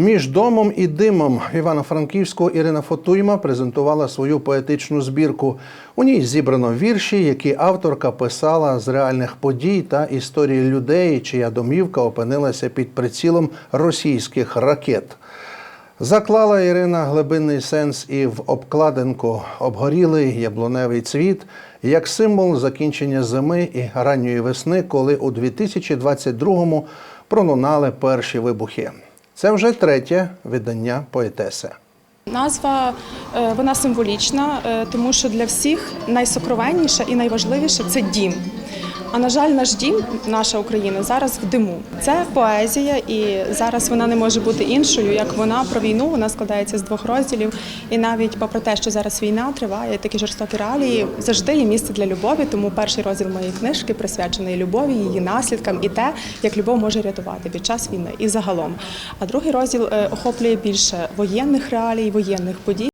Між домом і димом в Івано-Франківську Ірина Фотуйма презентувала свою поетичну збірку. У ній зібрано вірші, які авторка писала з реальних подій та історії людей, чия домівка опинилася під прицілом російських ракет. Заклала Ірина глибинний сенс і в обкладинку обгорілий яблуневий цвіт як символ закінчення зими і ранньої весни, коли у 2022-му пролунали перші вибухи. Це вже третє видання поетеси. Назва е, вона символічна, е, тому що для всіх найсокровенніше і найважливіше це дім. А на жаль, наш дім, наша Україна зараз в диму. Це поезія, і зараз вона не може бути іншою, як вона про війну. Вона складається з двох розділів. І навіть попри те, що зараз війна триває, такі жорстокі реалії, завжди є місце для любові. Тому перший розділ моєї книжки присвячений любові, її наслідкам і те, як любов може рятувати під час війни і загалом. А другий розділ е, охоплює більше воєнних реалій, воєнних подій.